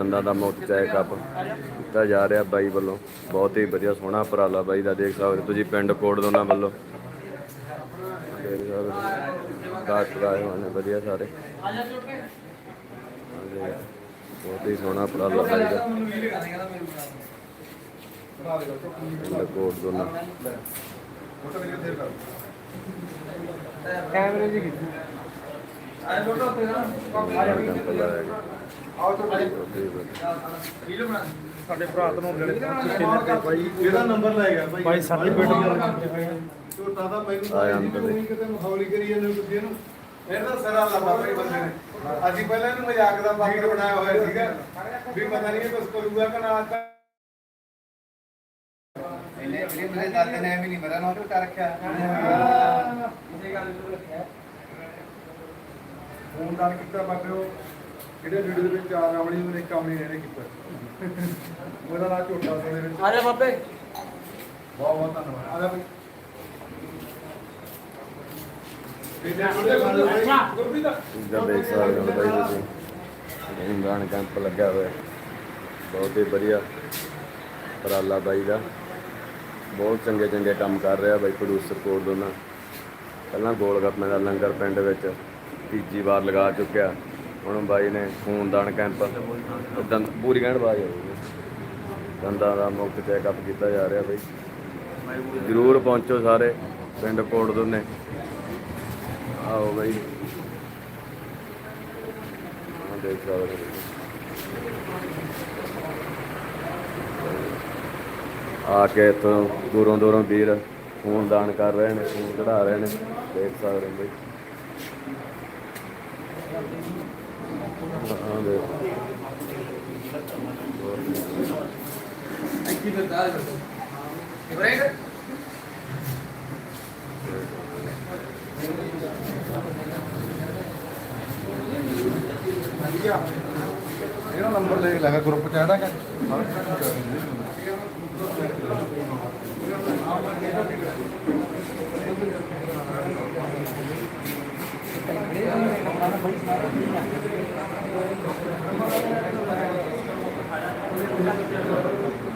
ਦੰਦਾਂ ਦਾ ਮੁਫਤ ਚੈੱਕਅਪ ਕੀਤਾ ਜਾ ਰਿਹਾ ਬਾਈ ਵੱਲੋਂ। ਬਹੁਤ ਹੀ ਵਧੀਆ ਸੋਹਣਾ ਉਪਰਾਲਾ ਬਾਈ ਦਾ ਦੇਖ ਸਕਦੇ ਤੁਸੀਂ ਪਿੰਡ ਕੋਟ ਦੋਨਾਂ ਵੱਲੋਂ। ਡਾਕਟਰ ਆਏ ਨੇ ਵਧੀਆ ਸਾਰੇ। ਬਹੁਤ ਹੀ ਸੋਹਣਾ ਉਪਰਾਲਾ ਬਾਈ ਦਾ। ਪਿੰਡ ਕੋਟ ਦੋਨਾਂ। ਕੈਮਰੇ ਜੀ ਕਿੱਥੇ ਆਏ ਫੋਟੋ ਉੱਤੇ ਨਾ ਤੋਂ ਸਾਡੇ ਭਰਾ ਤੋਂ ਮਿਲ ਕੇ ਭਾਈ ਇਹਦਾ ਨੰਬਰ ਲੈ ਗਿਆ ਭਾਈ ਭਾਈ ਸਰਟੀਫਿਕੇਟ ਝੋਟਾ ਤਾਂ ਮੈਨੂੰ ਤਾਂ ਦੇ। ਨਹੀਂ ਕਿਤੇ ਮਖੌਲੀ ਕਰੀ ਜਾਂਦੇ ਤੁਸੀਂ ਇਹਨੂੰ ਫਿਰ ਤਾਂ ਸਰਾ ਲੱਭਾ ਭਾਈ ਬੰਦੇ ਨੇ। ਅਸੀਂ ਪਹਿਲਾਂ ਇਹਨੂੰ ਮਜ਼ਾਕ ਦਾ ਪਾਕਿਟ ਬਣਾਇਆ ਹੋਇਆ ਸੀਗਾ। ਵੀ ਪਤਾ ਨਹੀਂ ਇਹ ਕੁਝ ਕਰੂਗਾ ਕਿ ਨਾ ਤਾਂ ਇਹਨੇ ਵੀਰੇ ਮੇਰੇ ਦਾਦੇ ਨੇ ਵੀ ਨਹੀਂ ਮੇਰਾ ਨੋਟ ਕਰ ਰੱਖਿਆ। ਫੋਨ ਦਾਨ ਕੀਤਾ ਬਾਬਿਓ ਜਿਹੜੇ ਵੀਡੀਓ ਦੇ ਵਿੱਚ ਆ ਰਾਵਣੀ ਨੂੰ ਇੱਕ ਆਮਣੀ ਨੇ ਕੀਤਾ। ਉਹਦਾ ਨਾਂ ਝੋਟਾ ਸੀ ਦੇ ਵਿੱਚ। ਆ ਜਾ ਬਾਬੇ। ਬਹੁਤ ਬਹੁਤ ਧੰਨਵਾਦ। ਆ ਜਾ ਗੁਰਪ੍ਰੀਤ ਜਿੱਦਾਂ ਦੇਖ ਸਕਦੇ ਹੋ ਬਾਈ ਤੁਸੀਂ। ਖੂਨਦਾਨ ਕੈਂਪ ਲੱਗਿਆ ਹੋਇਆ। ਬਹੁਤ ਹੀ ਵਧੀਆ ਉਪਰਾਲਾ ਬਾਈ ਦਾ। ਬਹੁਤ ਚੰਗੇ ਚੰਗੇ ਕੰਮ ਕਰ ਰਿਹਾ ਬਾਈ ਪ੍ਰੋਡਿਊਸਰ ਕੋਲ ਦੋਨਾਂ। ਪਹਿਲਾਂ ਗੋਲ ਗੱਪਿਆਂ ਦਾ ਲੰਗਰ ਪਿੰਡ ਵਿੱਚ ਤੀਜੀ ਵਾਰ ਲਗਾ ਚੁੱਕਿਆ। ਹੁਣ ਬਾਈ ਨੇ ਖੂਨਦਾਨ ਕੈਂਪ ਦੰਦ ਪੂਰੀ ਕਹਿਣ ਬਾਜ ਹੋਊਗੀ ਦੰਦਾਂ ਦਾ ਮੁਫਤ ਚੈੱਕਅਪ ਕੀਤਾ ਜਾ ਰਿਹਾ ਬਾਈ। ਜ਼ਰੂਰ ਪਹੁੰਚੋ ਸਾਰੇ ਪਿੰਡ ਕੋਟ ਦੋਨੇ ਆਓ ਬਾਈ। ਆਹ ਦੇਖ ਸਕਦੇ ਹੋ ਆ ਕੇ ਇੱਥੋਂ ਦੂਰੋਂ ਦੂਰੋਂ ਵੀਰ ਖੂਨ ਦਾਨ ਕਰ ਰਹੇ ਨੇ, ਖੂਨ ਕਢਾ ਰਹੇ ਨੇ। ਦੇਖ ਸਕਦੇ ਹੋ ਬਈ। ਇਹਦਾ ਨੰਬਰ ਲੈ ਲੈ ਗਰੁੱਪ ਚ ਐਡਾ ਕਰ Thank you.